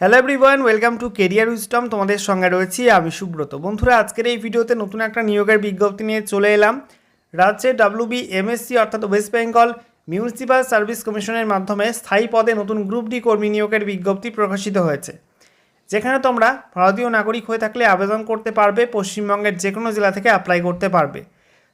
Hello everyone welcome to career wisdom তোমাদের সঙ্গে রয়েছি আমি সুব্রত। বন্ধুরা, আজকের এই ভিডিওতে নতুন একটা নিয়োগের বিজ্ঞপ্তি নিয়ে চলে এলাম। রাজ্যে ডাব্লিউবি এমএসসি অর্থাৎ ওয়েস্ট বেঙ্গল মিউনিসিপ্যাল সার্ভিস কমিশনের মাধ্যমে স্থায়ী পদে নতুন গ্রুপ ডি কর্মী নিয়োগের বিজ্ঞপ্তি প্রকাশিত হয়েছে। যেখানে তোমরা ভারতীয় নাগরিক হয়ে থাকলে আবেদন করতে পারবে, পশ্চিমবঙ্গের যে কোনো জেলা থেকে অ্যাপ্লাই করতে পারবে।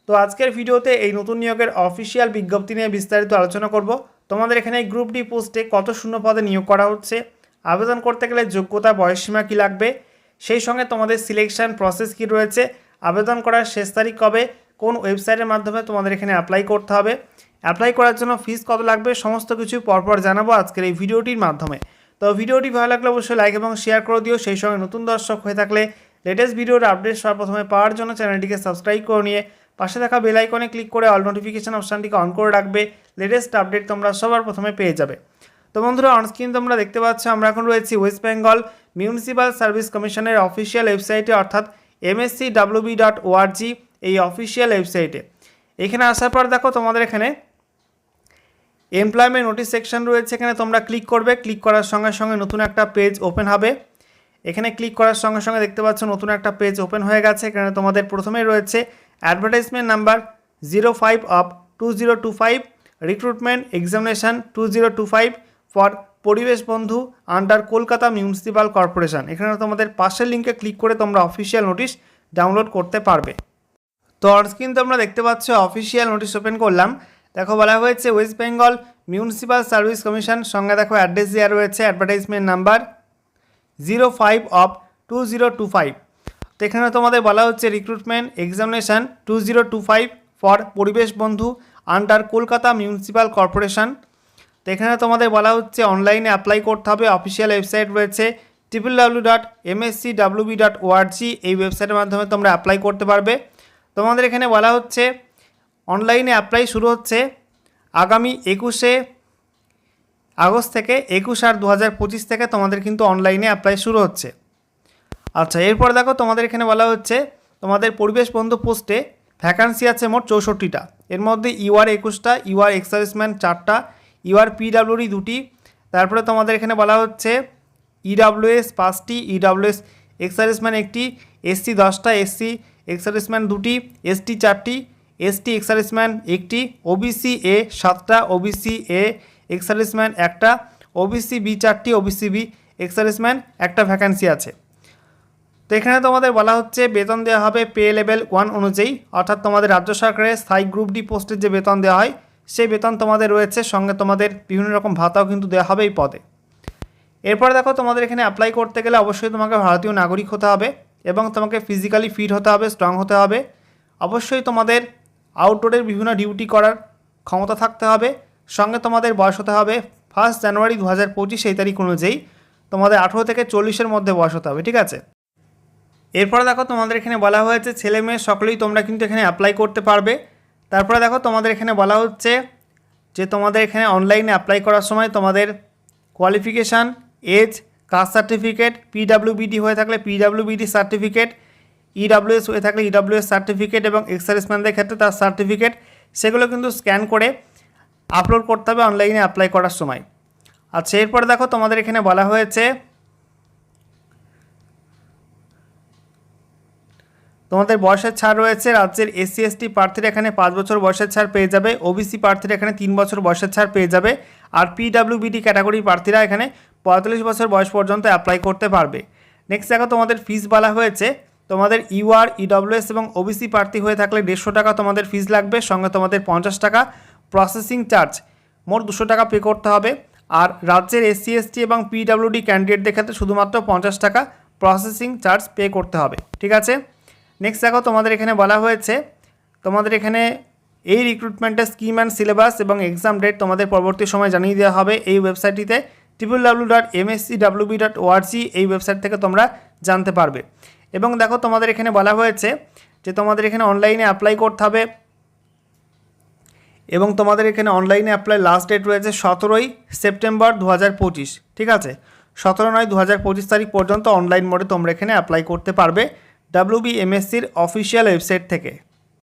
তো আজকের ভিডিওতে এই নতুন নিয়োগের অফিসিয়াল বিজ্ঞপ্তি নিয়ে বিস্তারিত আলোচনা করব। তোমাদের এখানে গ্রুপ ডি পোস্টে কত শূন্য পদে নিয়োগ করা হচ্ছে আবেদন করতে গেলে যোগ্যতা বয়সসীমা কী লাগবে? সেই সঙ্গে তোমাদের সিলেকশন প্রসেস কী রয়েছে? আবেদন করার শেষ তারিখ কবে? কোন ওয়েবসাইটের মাধ্যমে তোমাদের এখানে অ্যাপ্লাই করতে হবে? অ্যাপ্লাই করার জন্য ফিস কত লাগবে? সমস্ত কিছু পরপর জানাব আজকের এই ভিডিওটির মাধ্যমে। তো ভিডিওটি ভালো লাগলে অবশ্যই লাইক এবং শেয়ার করে দিও। সেই সঙ্গে নতুন দর্শক হয়ে থাকলে লেটেস্ট ভিডিওর আপডেট সর্বপ্রথমে পাওয়ার জন্য চ্যানেলটিকে সাবস্ক্রাইব করে নিয়ে পাশে থাকা বেল আইকনে ক্লিক করে অল নোটিফিকেশান অপশানটিকে অন করে রাখবে। লেটেস্ট আপডেট তোমরা সবার প্রথমে পেয়ে যাবে। তো বন্ধুরা অনস্ক্রিন তোমরা দেখতে পাচ্ছ, আমরা এখন রয়েছি ওয়েস্ট বেঙ্গল মিউনিসিপ্যাল সার্ভিস কমিশনের অফিসিয়াল ওয়েবসাইটে অর্থাৎ এমএসসি ডাব্লিউবি ডট ওআরজি এই অফিসিয়াল ওয়েবসাইটে এখানে আসার পর দেখো, তোমাদের এখানে এমপ্লয়মেন্ট নোটিস সেকশন রয়েছে। এখানে তোমরা ক্লিক করবে ক্লিক করার সঙ্গে সঙ্গে নতুন একটা পেজ ওপেন হবে। এখানে ক্লিক করার সঙ্গে সঙ্গে দেখতে পাচ্ছ, নতুন একটা পেজ ওপেন হয়ে গেছে। এখানে তোমাদের প্রথমেই রয়েছে advertisement number zero five of two zero two five recruitment examination two zero two five for পরিবেশ বন্ধু আন্ডার কলকাতা মিউনিসিপ্যাল কর্পোরেশন এখানে তোমাদের পাশের লিঙ্কে ক্লিক করে তোমরা অফিসিয়াল নোটিশ ডাউনলোড করতে পারবে। তো অনস্ক্রিন তোমরা দেখতে পাচ্ছ অফিসিয়াল নোটিশ ওপেন করলাম। দেখো বলা হয়েছে West Bengal municipal service commission সঙ্গে দেখো অ্যাড্রেস দেওয়া রয়েছে advertisement number zero five of two zero two five তো এখানে তোমাদের বলা হচ্ছে recruitment examination two zero two five for পরিবেশ বন্ধু আন্ডার কলকাতা মিউনিসিপ্যাল কর্পোরেশন তো এখানে তোমাদের বলা হচ্ছে অনলাইনে অ্যাপ্লাই করতে হবে। অফিসিয়াল ওয়েবসাইট রয়েছে triple W dot MSC WB dot ORG এই ওয়েবসাইটের মাধ্যমে তোমরা অ্যাপ্লাই করতে পারবে। তোমাদের এখানে বলা হচ্ছে অনলাইনে অ্যাপ্লাই শুরু হচ্ছে আগামী একুশে আগস্ট থেকে একুশ আর দু হাজার পঁচিশ থেকে তোমাদের কিন্তু অনলাইনে অ্যাপ্লাই শুরু হচ্ছে। আচ্ছা এরপর দেখো তোমাদের এখানে বলা হচ্ছে, তোমাদের পরিবেশ বন্ধু পোস্টে ভ্যাকান্সি আছে মোট চৌষট্টিটা। এর মধ্যে ইউআর একুশটা ইউআর এক্সার্ভিসম্যান চারটা ইউআর পিডাব্লিউডি দুটি। তারপরে তোমাদের এখানে বলা হচ্ছে ইডাব্লিউএস পাঁচটি ইডাব্লিউএস এক্সার্ভিসম্যান একটি এসসি দশটা এসসি এক্সার্ভিসম্যান দুটি এসটি চারটি এসটি এক্সার্ভিসম্যান একটি ওবিসি এ সাতটা ওবিসি এ এক্সার্ভিসম্যান একটা ওবিসি বি চারটি ওবিসি বি এক্সার্ভিসম্যান একটা ভ্যাকান্সি আছে। তো এখানে তোমাদের বলা হচ্ছে বেতন দেওয়া হবে পে লেভেল ওয়ান অনুযায়ী। অর্থাৎ তোমাদের রাজ্য সরকারের স্থায়ী গ্রুপ ডি পোস্টের যে বেতন দেওয়া হয় সেই বেতন তোমাদের রয়েছে, সঙ্গে তোমাদের বিভিন্ন রকম ভাতাও কিন্তু দেওয়া হবে এই পদে। এরপর দেখো, তোমাদের এখানে অ্যাপ্লাই করতে গেলে অবশ্যই তোমাকে ভারতীয় নাগরিক হতে হবে এবং তোমাকে ফিজিক্যালি ফিট হতে হবে স্ট্রং হতে হবে। অবশ্যই তোমাদের আউটডোরের বিভিন্ন ডিউটি করার ক্ষমতা থাকতে হবে। সঙ্গে তোমাদের বয়স হতে হবে ফার্স্ট জানুয়ারি দু হাজার পঁচিশ, এই তারিখ অনুযায়ী তোমাদের আঠেরো থেকে চল্লিশের মধ্যে বয়স হতে হবে, ঠিক আছে? এরপরে দেখো, তোমাদের এখানে বলা হয়েছে ছেলে মেয়ে সকলেই তোমরা কিন্তু এখানে অ্যাপ্লাই করতে পারবে। তারপরে দেখো তোমাদের এখানে বলা হচ্ছে যে তোমাদের এখানে অনলাইনে অ্যাপ্লাই করার সময় তোমাদের qualification age caste certificate PWBD হয়ে থাকলে পিডাব্লিউবিডি সার্টিফিকেট ইডাব্লিউএস হয়ে থাকলে ইডাব্লিউএস সার্টিফিকেট এবং এক্সার্ভিসম্যানদের ক্ষেত্রে তার সার্টিফিকেট সেগুলো কিন্তু স্ক্যান করে আপলোড করতে হবে অনলাইনে অ্যাপ্লাই করার সময়। আচ্ছা এরপরে দেখো তোমাদের এখানে বলা হয়েছে তোমাদের বয়সের ছাড় রয়েছে, রাজ্যের এসসি, এসটি প্রার্থীরা এখানে পাঁচ বছর বয়সের ছাড় পেয়ে যাবে, ওবিসি প্রার্থীরা এখানে তিন বছর বয়সের ছাড় পেয়ে যাবে, আর পিডাব্লিউবিডি ক্যাটাগরির প্রার্থীরা এখানে পঁয়তাল্লিশ বছর বয়স পর্যন্ত অ্যাপ্লাই করতে পারবে। নেক্সট দেখো, তোমাদের ফিস বলা হয়েছে, তোমাদের ইউআর, ইডব্লিউএস এবং ওবিসি প্রার্থী হয়ে থাকলে দেড়শো টাকা তোমাদের ফিস লাগবে, সঙ্গে তোমাদের পঞ্চাশ টাকা প্রসেসিং চার্জ মোট দুশো টাকা পে করতে হবে, আর রাজ্যের এসসি, এসটি এবং পিডাব্লিউডি ক্যান্ডিডেটদের ক্ষেত্রে শুধুমাত্র পঞ্চাশ টাকা প্রসেসিং চার্জ পে করতে হবে, ঠিক আছে? নেক্সট দেখো, তোমাদের এখানে বলা হয়েছে, তোমাদের এখানে এই রিক্রুটমেন্টের স্কিম অ্যান্ড সিলেবাস এবং এক্সাম ডেট তোমাদের পরবর্তী সময় জানিয়ে দেওয়া হবে। এই ওয়েবসাইটটিতে triple W dot MSC WB dot ORG এই ওয়েবসাইট থেকে তোমরা জানতে পারবে। এবং দেখো, তোমাদের এখানে বলা হয়েছে যে তোমাদের এখানে অনলাইনে অ্যাপ্লাই করতে হবে এবং তোমাদের এখানে অনলাইনে অ্যাপ্লাই লাস্ট ডেট রয়েছে সতেরোই সেপ্টেম্বর দু হাজার পঁচিশ। ঠিক আছে? সতেরো নয় দু তারিখ পর্যন্ত অনলাইন মোডে তোমরা এখানে অ্যাপ্লাই করতে পারবে। ডাব্লিউবিএমএসসির অফিসিয়াল ওয়েবসাইট থেকে।